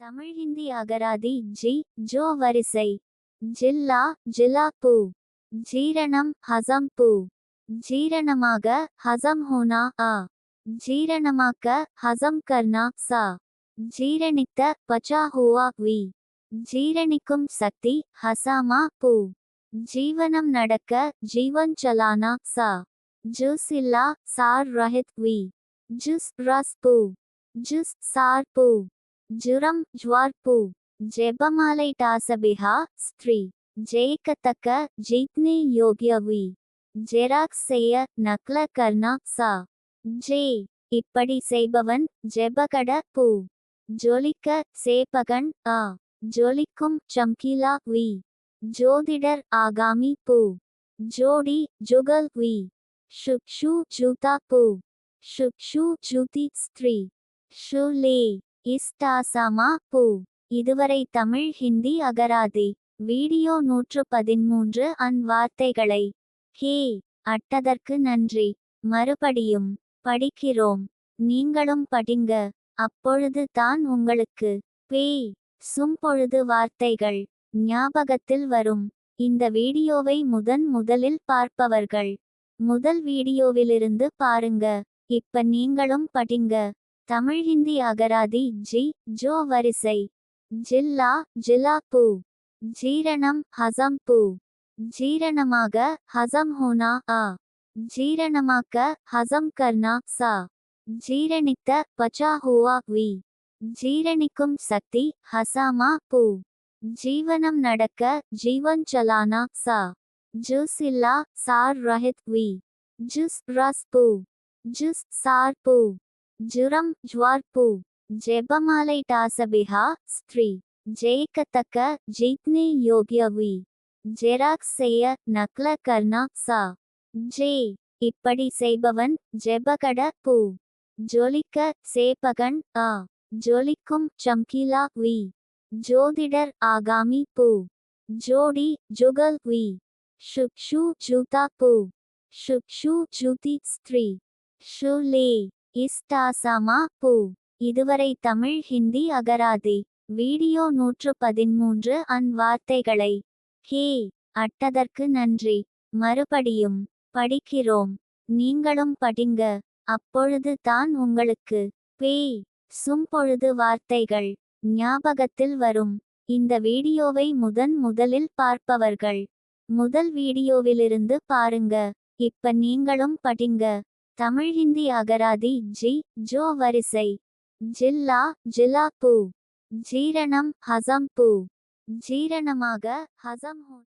தமிழ் ஹிந்தி அகராதி G Joe வரிசை. ஜில்லா ஜிலா பூ. ஜீரணம் ஹசம் பூ. ஜீரணமாக ஹசம் ஹோனா ஆ. ஜீரணமாக்க ஹசம் கர்னா சா. ஜீரணித்த பச்சா ஹுவா வி. ஜீரணிக்கும் சக்தி ஹசாமா பூ. ஜீவனம் நடக்க ஜீவன் சலானா சா. ஜூஸ் இல்லா சார் ரஹித் வி. ஜுஸ் ரஸ் பூ. ஜுஸ் சார் பூ. ஜுரம் ஜ்வார் பூ ஜெபமாலை டாசபிஹா ஸ்திரீ ஜெயிக்கத்தக்க ஜீத்னே யோகியவி ஜெராக்ஸ் செய்ய நக்ல கர்னா சா ஜே இப்படி செய்பவன் ஜெபகட பூ ஜொலிக்க சேபகன் ஆ ஜொலிக்கும் சம்கிலா வி ஜோதிடர் ஆகாமி பூ ஜோடி ஜுகல் வி ஷுக்ஷு ஜூதா பூ ஷுக்ஷு ஜூதி ஸ்திரீ ஷுலே இஸ்டாசாமா பூ. இதுவரை தமிழ் ஹிந்தி அகராதி. வீடியோ நூற்று பதிமூன்று அன் வார்த்தைகளை. ஹே அட்டதற்கு நன்றி. மறுபடியும் படிக்கிறோம். நீங்களும் படிங்க. அப்பொழுது தான் உங்களுக்கு. பேய் சும்பொழுது வார்த்தைகள். ஞாபகத்தில் வரும். இந்த வீடியோவை முதன் முதலில் பார்ப்பவர்கள். முதல் வீடியோவிலிருந்து பாருங்க. இப்ப நீங்களும் படிங்க. தமிழ் ஹிந்தி அகராதி ஜி ஜோ வரிசை. ஜில்லா ஜிலா பூ ஜீரணம் ஹசம் பூ ஜீரணமாக ஹசம் ஹோனா ஆ. ஜீரணமாக்க ஹசம் கர்னா சா. ஜீரணித்த பச்சா ஹுவா வி. ஜீரணிக்கும் சக்தி ஹசாமா பூ. ஜீவனம் நடக்க ஜீவன் சலானா சா. ஜூஸ் இல்லா சார் ரஹித் வி. ஜுஸ் ரஸ் பூ. ஜுஸ் சார் பூ. ஜுரம் ஜ்வார் பூ ஜெபமாலை டாசபிஹா ஸ்திரீ ஜெயிக்கத்தக்க ஜீத்னே யோகியவி ஜெராக்ஸ் செய்ய நக்ல கர்னா சா ஜே இப்படி செய்பவன் ஜெபகட பூ ஜொலிக்க சேபகன் ஆ ஜொலிக்கும் சம்கிலா வி ஜோதிடர் ஆகாமி பூ ஜோடி ஜுகல் வி ஷுக்ஷு ஜூதா பூ ஷுக்ஷு ஜூதி ஸ்திரீ ஷுலே இஸ்டாசாமா பூ. இதுவரை தமிழ் ஹிந்தி அகராதி. வீடியோ நூற்று பதிமூன்று அன் வார்த்தைகளை. ஹே. அட்டதற்கு நன்றி. மறுபடியும் படிக்கிறோம். நீங்களும் படிங்க. அப்பொழுது தான் உங்களுக்கு. பேய் சும்பொழுது வார்த்தைகள். ஞாபகத்தில் வரும். இந்த வீடியோவை முதன் முதலில் பார்ப்பவர்கள். முதல் வீடியோவிலிருந்து பாருங்க. இப்ப நீங்களும் படிங்க. தமிழ் ஹிந்தி அகராதி ஜி ஜோ வரிசை. ஜில்லா ஜிலா பூ ஜீரணம் ஹசம் பூ. ஜீரணமாக ஹசம் ஹோ.